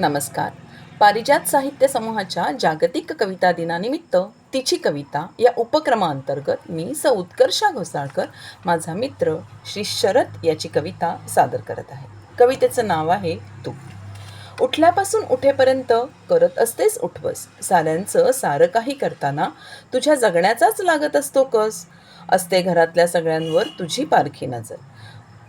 नमस्कार. पारिजात साहित्य समूहाच्या जागतिक कविता दिनानिमित्त तिची कविता या उपक्रमाअंतर्गत मी स उत्कर्षा घोसाळकर माझा मित्र श्री शरद याची कविता सादर करत आहे. कवितेचं नाव आहे तू. उठल्यापासून उठेपर्यंत करत असतेस उठवस. साऱ्यांचं सारं काही करताना तुझ्या जगण्याचाच लागत असतो कस. असते घरातल्या सगळ्यांवर तुझी पारखी नजर.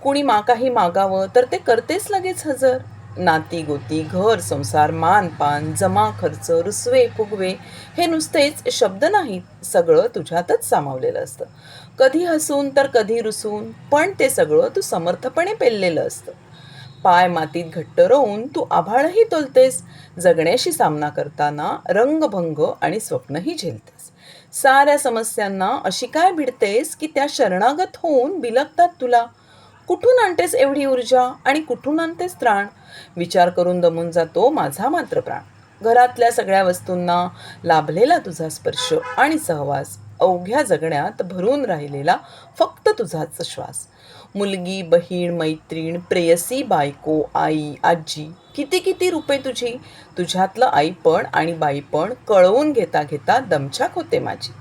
कुणी मा काही मागावं तर ते करतेस लगेच हजर. नाती गोती घर संसार मान पान जमा खर्च रुसवे फुगवे हे नुसतेच शब्द नाहीत. सगळं तुझ्यातच सामावलेलं असतं. कधी हसून तर कधी रुसून पण ते सगळं तू समर्थपणे पेललेलं असतं. पाय मातीत घट्ट रोवून तू आभाळही तोलतेस. जगण्याशी सामना करताना रंगभंग आणि स्वप्नही झेलतेस. साऱ्या समस्यांना अशी काय भिडतेस की त्या शरणागत होऊन बिलगतात तुला. कुठून आणतेस एवढी ऊर्जा आणि कुठून आणतेस त्राण? विचार करून दमून जातो माझा मात्र प्राण. घरातल्या सगळ्या वस्तूंना लाभलेला तुझा स्पर्श आणि सहवास अवघ्या जगण्यात भरून राहिलेला फक्त तुझाच श्वास. मुलगी बहीण मैत्रीण प्रेयसी बायको आई आजी किती किती रुपये तुझी? तुझ्यातलं आईपण आणि बाईपण कळवून घेता घेता दमछाक होते माझी.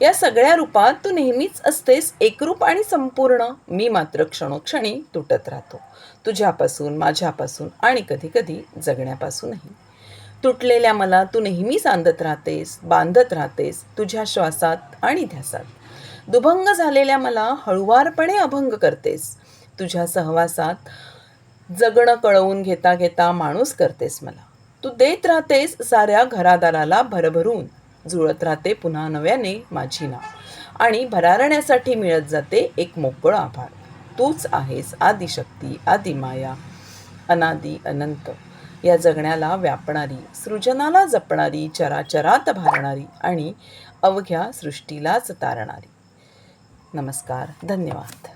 या सगळ्या रूपात तू नेहमीच असतेस एकरूप आणि संपूर्ण. मी मात्र क्षणोक्षणी तुटत राहतो. तुझ्यापासून माझ्यापासून आणि कधीकधी जगण्यापासूनही. तुटलेल्या मला तू नेहमी सांधत राहतेस बांधत राहतेस तुझ्या श्वासात आणि ध्यासात. दुभंग झालेल्या मला हळुवारपणे अभंग करतेस. तुझ्या सहवासात जगणं कळवून घेता घेता माणूस करतेस मला. तू देत राहतेस साऱ्या घरादाराला भरभरून. जुळत राहते पुन्हा नव्याने माझी नाव. आणि भरारण्यासाठी मिळत जाते एक मोकळं आभार. तूच आहेस आदिशक्ती आदिमाया अनादी अनंत. या जगण्याला व्यापणारी सृजनाला जपणारी चराचरात भारणारी आणि अवघ्या सृष्टीलाच तारणारी. नमस्कार धन्यवाद.